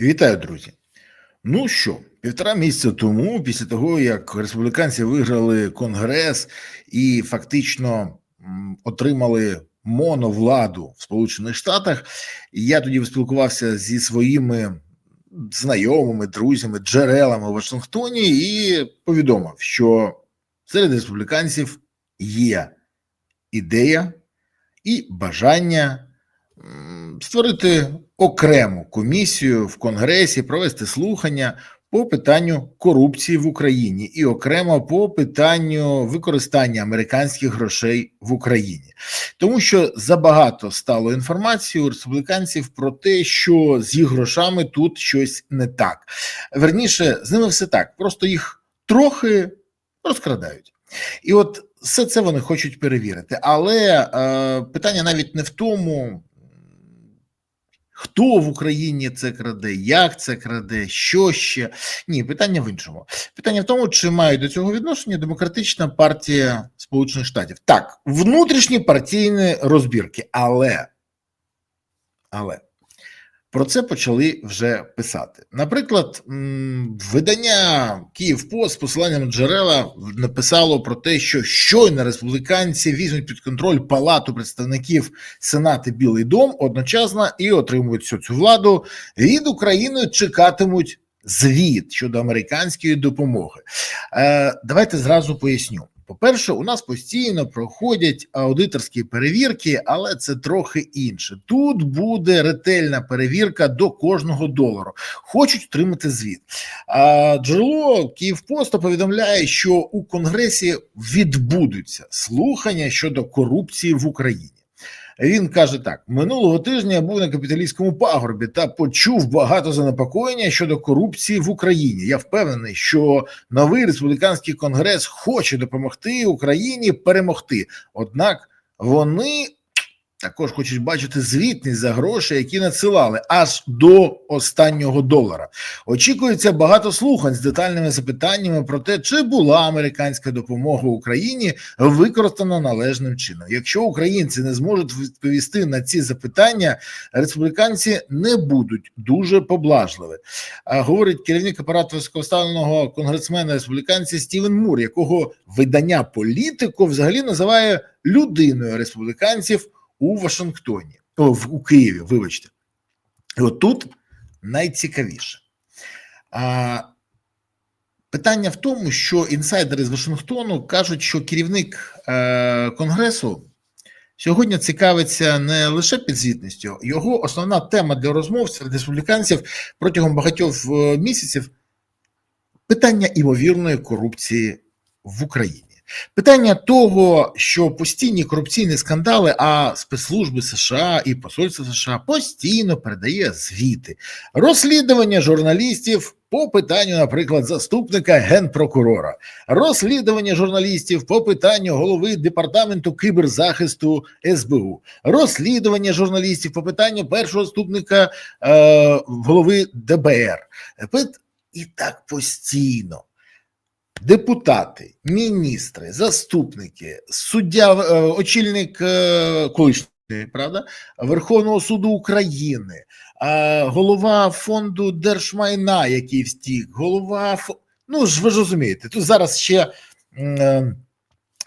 Вітаю, друзі. Ну що, півтора місяця тому, після того як республіканці виграли конгрес і фактично отримали моновладу в Сполучених Штатах, я тоді спілкувався зі своїми знайомими, друзями, джерелами у Вашингтоні і повідомив, що серед республіканців є ідея і бажання створити окрему комісію в Конгресі, провести слухання по питанню корупції в Україні і окремо по питанню використання американських грошей в Україні, тому що забагато стало інформації у республіканців про те, що з їх грошами тут щось не так. Верніше, з ними все так, просто їх трохи розкрадають. І от все це вони хочуть перевірити. Але е, питання навіть не в тому, хто в Україні це краде, як це краде, що ще. Ні, питання в іншому. Питання в тому, чи мають до цього відношення демократична партія Сполучених Штатів. Так, внутрішні партійні розбірки, але, але. Про це почали вже писати. Наприклад, видання Київ з посиланням джерела написало про те, що щойно республіканці візьмуть під контроль Палату представників Сенат і Білий Дом одночасно і отримують всю цю владу. Від України чекатимуть звіт щодо американської допомоги. Е, давайте зразу поясню. По-перше, у нас постійно проходять аудиторські перевірки, але це трохи інше. Тут буде ретельна перевірка до кожного долару. Хочуть отримати звіт. А джерело Київпоста повідомляє, що у Конгресі відбудуться слухання щодо корупції в Україні. Він каже так: минулого тижня я був на капіталістському пагорбі та почув багато занепокоєння щодо корупції в Україні. Я впевнений, що новий республіканський конгрес хоче допомогти Україні перемогти. Однак вони також хочуть бачити звітність за гроші, які надсилали аж до останнього долара. Очікується багато слухань з детальними запитаннями про те, чи була американська допомога Україні використана належним чином. Якщо українці не зможуть відповісти на ці запитання, республіканці не будуть дуже поблажливі. Говорить керівник апарату високоставленого конгресмена республіканця Стівен Мур, якого видання політико взагалі називає людиною республіканців у Вашингтоні, о, в у Києві. Вибачте, і от тут найцікавіше. А, Питання в тому, що інсайдери з Вашингтону кажуть, що керівник е, Конгресу сьогодні цікавиться не лише підзвітністю, його основна тема для розмов серед республіканців протягом багатьох е, місяців питання імовірної корупції в Україні. Питання того, що постійні корупційні скандали, а спецслужби США і Посольство США постійно передає звіти, розслідування журналістів по питанню, наприклад, заступника генпрокурора, розслідування журналістів по питанню голови департаменту киберзахисту СБУ, розслідування журналістів по питанню першого заступника е, голови ДБР. І так постійно депутати, міністри, заступники, суддя, е, очільник е, колишньої правда Верховного суду України, е, голова фонду держмайна, який втік, голова ну ж ви ж розумієте, тут зараз ще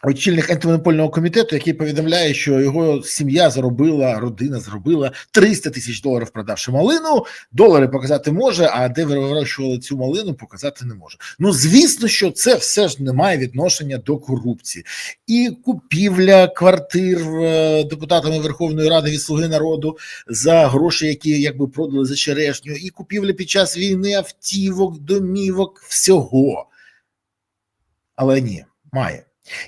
очільник антимонопольного комітету, який повідомляє, що його сім'я заробила, родина заробила 300 тисяч доларів, продавши малину. Долари показати може, а де вирощували цю малину, показати не може. Ну звісно, що це все ж не має відношення до корупції і купівля квартир е, депутатами Верховної Ради від Слуги народу за гроші, які якби продали за черешню, і купівля під час війни автівок, домівок, всього. Але ні, має.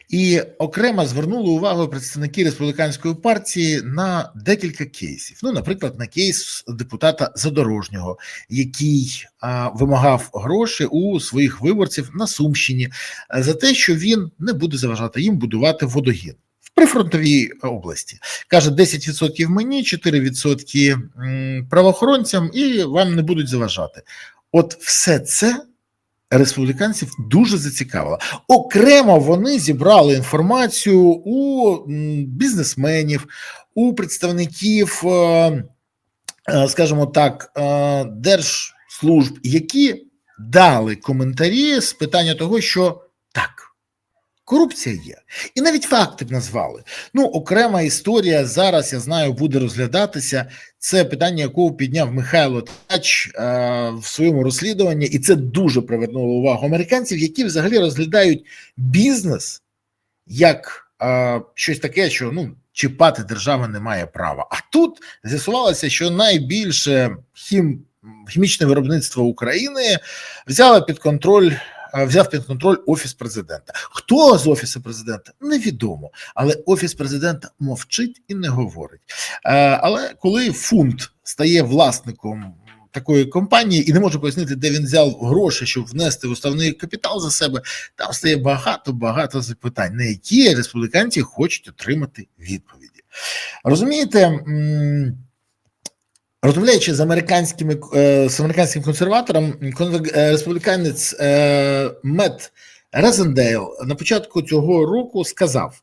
І окремо звернули увагу представники республіканської партії на декілька кейсів. Ну, наприклад, на кейс депутата Задорожнього, який а, вимагав гроші у своїх виборців на Сумщині за те, що він не буде заважати їм будувати водогін. в Прифронтовій області каже 10% мені, 4% правоохоронцям, і вам не будуть заважати. От все це республіканців дуже зацікавило. Окремо вони зібрали інформацію у бізнесменів, у представників е, е, скажімо так, е, держслужб, які дали коментарі з питання того, що. Корупція є, і навіть факти б назвали. Ну, окрема історія зараз я знаю буде розглядатися. Це питання, якого підняв Михайло Тач е, в своєму розслідуванні, і це дуже привернуло увагу американців, які взагалі розглядають бізнес як е, щось таке, що ну чіпати держава не має права. А тут з'ясувалося, що найбільше хім, хімічне виробництво України взяло під контроль. Е, Взяв під контроль офіс президента. Хто з офісу президента невідомо, але офіс президента мовчить і не говорить. Е, Але коли фунт стає власником такої компанії і не може пояснити, де він взяв гроші, щоб внести в уставний капітал за себе, там стає багато багато запитань, на які республіканці хочуть отримати відповіді. Розумієте? Розмовляючи з американськими е, з американським консерватором, е, республіканець е, Мет Резендейл на початку цього року сказав: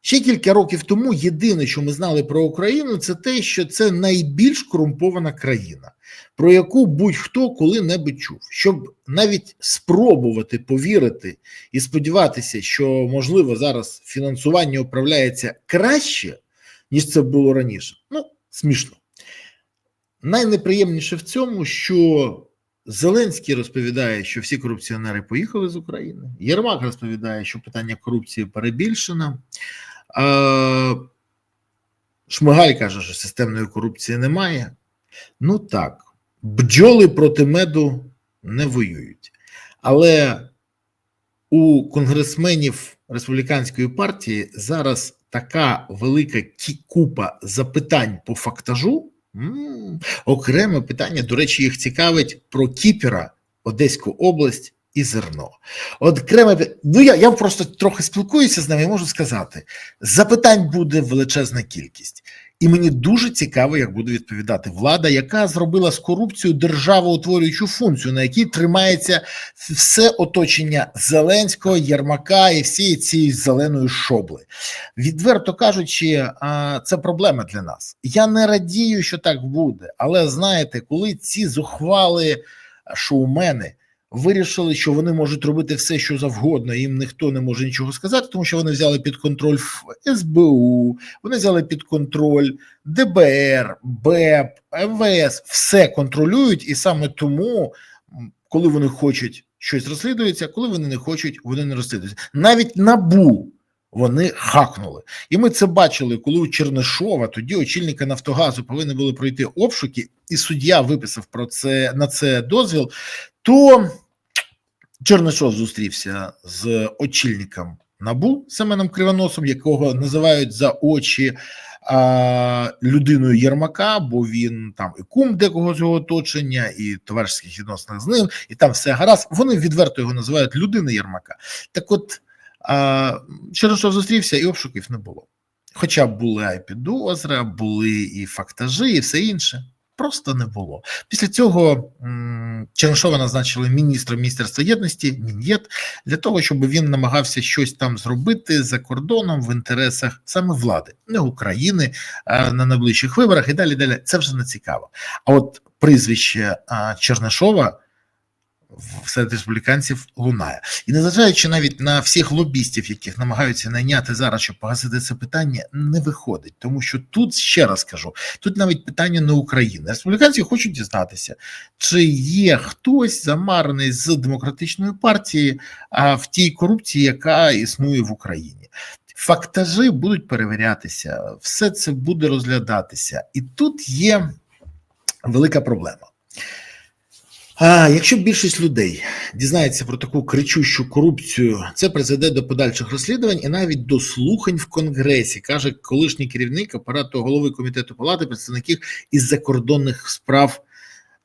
ще кілька років тому єдине, що ми знали про Україну, це те, що це найбільш корумпована країна, про яку будь-хто коли-небудь чув. Щоб навіть спробувати повірити і сподіватися, що можливо зараз фінансування управляється краще, ніж це було раніше. Ну, смішно. Найнеприємніше в цьому, що Зеленський розповідає, що всі корупціонери поїхали з України. Єрмак розповідає, що питання корупції перебільшено. Шмигаль каже, що системної корупції немає. Ну так, бджоли проти меду не воюють. Але у конгресменів республіканської партії зараз така велика купа запитань по фактажу. Окреме питання, до речі, їх цікавить про Кіпера, Одеську область і зерно. Окреме, ну я, я просто трохи спілкуюся з ними можу сказати: запитань буде величезна кількість. І мені дуже цікаво, як буде відповідати влада, яка зробила з корупцією державоутворюючу функцію, на якій тримається все оточення Зеленського, Єрмака і всієї цієї зеленої шобли. Відверто кажучи, це проблема для нас. Я не радію, що так буде, але знаєте, коли ці зухвали шоумени вирішили, що вони можуть робити все, що завгодно, їм ніхто не може нічого сказати, тому що вони взяли під контроль СБУ, вони взяли під контроль ДБР, БЕП, МВС, все контролюють, і саме тому, коли вони хочуть щось розслідується, коли вони не хочуть, вони не розслідуються. Навіть набу вони хакнули. І ми це бачили, коли у Чернишова, тоді очільника Нафтогазу повинні були пройти обшуки, і суддя виписав про це на це дозвіл. То Чернишов зустрівся з очільником Набу Семеном Кривоносом, якого називають за очі а, людиною Єрмака, бо він там і кум декого з його оточення, і товаришських відносинах з ним, і там все гаразд. Вони відверто його називають людина Єрмака. Так от а, Чернишов зустрівся, і обшуків не було. Хоча були і підозри, були і фактажі, і все інше. Просто не було. Після цього м, Чернишова назначили міністром Міністерства єдності, Мін'єд, для того, щоб він намагався щось там зробити за кордоном в інтересах саме влади, не України на найближчих виборах і далі. Далі це вже не цікаво. А от прізвище Чернишова серед республіканців лунає. І незважаючи навіть на всіх лобістів, яких намагаються найняти зараз, щоб погасити це питання, не виходить. Тому що тут ще раз кажу: тут навіть питання не України. Республіканці хочуть дізнатися, чи є хтось замарений з демократичної партії а, в тій корупції, яка існує в Україні. Фактажі будуть перевірятися, все це буде розглядатися, і тут є велика проблема. А якщо більшість людей дізнається про таку кричущу корупцію, це призведе до подальших розслідувань і навіть до слухань в Конгресі, каже колишній керівник апарату голови комітету палати представників із закордонних справ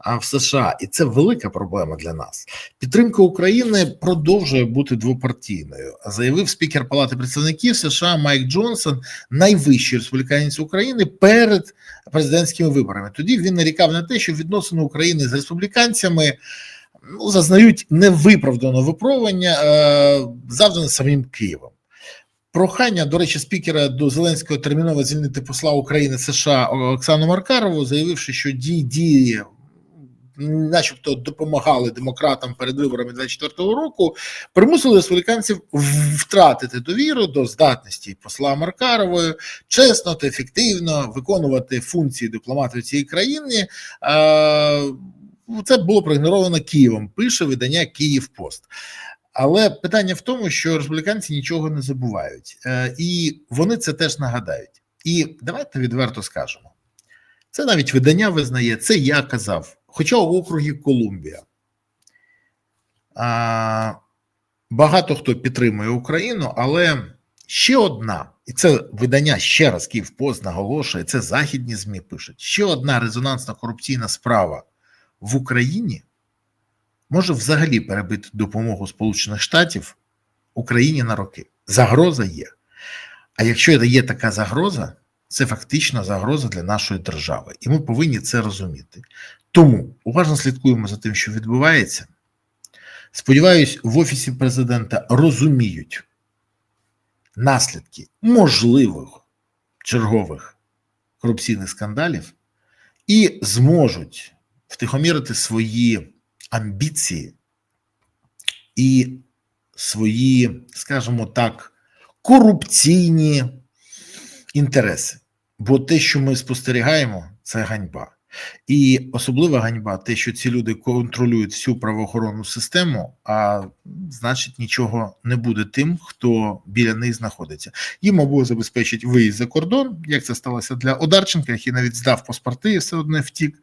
в США, і це велика проблема для нас. Підтримка України продовжує бути двопартійною. Заявив спікер Палати представників США Майк Джонсон, найвищий республіканець України перед президентськими виборами. Тоді він нарікав на те, що відносини України з республіканцями ну, зазнають невиправданого випробування е, завжди самим Києвом. прохання, до речі, спікера до Зеленського терміново звільнити посла України США Оксану Маркарову, заявивши, що дії дії начебто допомагали демократам перед виборами 24-го року, примусили республіканців втратити довіру до здатності посла Маркарової чесно та ефективно виконувати функції дипломатів цієї країни. Це було проігноровано Києвом. Пише видання Київ Пост. Але питання в тому, що республіканці нічого не забувають, е, і вони це теж нагадають. І давайте відверто скажемо: це навіть видання визнає, це я казав хоча в округі Колумбія. А, Багато хто підтримує Україну, але ще одна, і це видання ще раз Київпост наголошує, це західні ЗМІ пишуть. Ще одна резонансна корупційна справа в Україні може взагалі перебити допомогу Сполучених Штатів Україні на роки. Загроза є. А якщо є така загроза, це фактично загроза для нашої держави, і ми повинні це розуміти. Тому уважно слідкуємо за тим, що відбувається. Сподіваюсь, в Офісі президента розуміють наслідки можливих чергових корупційних скандалів і зможуть втихомірити свої амбіції і свої, скажімо так, корупційні інтереси. Бо те, що ми спостерігаємо, це ганьба. І особлива ганьба, те, що ці люди контролюють всю правоохоронну систему, а значить нічого не буде тим, хто біля них знаходиться. Їм або забезпечить виїзд за кордон, як це сталося для Одарченка, який навіть здав паспорти і все одне втік.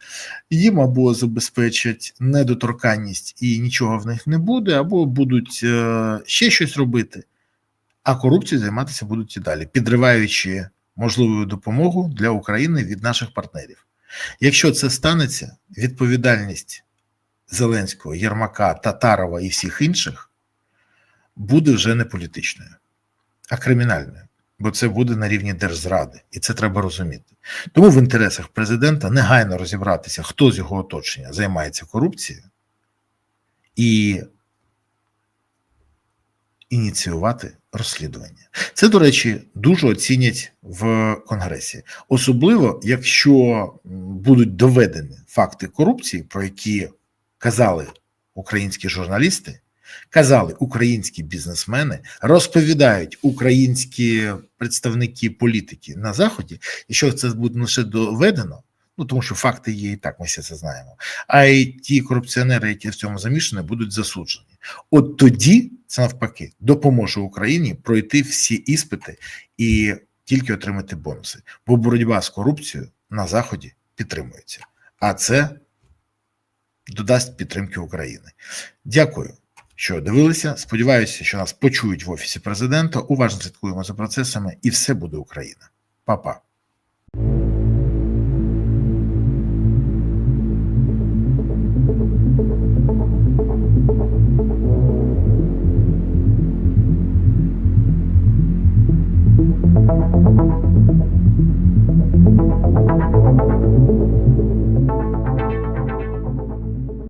Їм або забезпечать недоторканність і нічого в них не буде, або будуть е, ще щось робити, а корупцією займатися будуть і далі, підриваючи можливу допомогу для України від наших партнерів. Якщо це станеться, відповідальність Зеленського, Єрмака, Татарова і всіх інших буде вже не політичною, а кримінальною, бо це буде на рівні держзради, і це треба розуміти. Тому в інтересах президента негайно розібратися, хто з його оточення займається корупцією, і ініціювати розслідування. Це, до речі, дуже оцінять в Конгресі, особливо якщо будуть доведені факти корупції, про які казали українські журналісти, казали українські бізнесмени, розповідають українські представники політики на заході, і що це буде лише доведено. Ну, тому що факти є і так, ми все це знаємо. А й ті корупціонери, які в цьому замішані, будуть засуджені. От тоді це навпаки допоможе Україні пройти всі іспити і тільки отримати бонуси. Бо боротьба з корупцією на Заході підтримується. А це додасть підтримки України. Дякую, що дивилися. Сподіваюся, що нас почують в Офісі президента. Уважно слідкуємо за процесами, і все буде Україна. Па-па.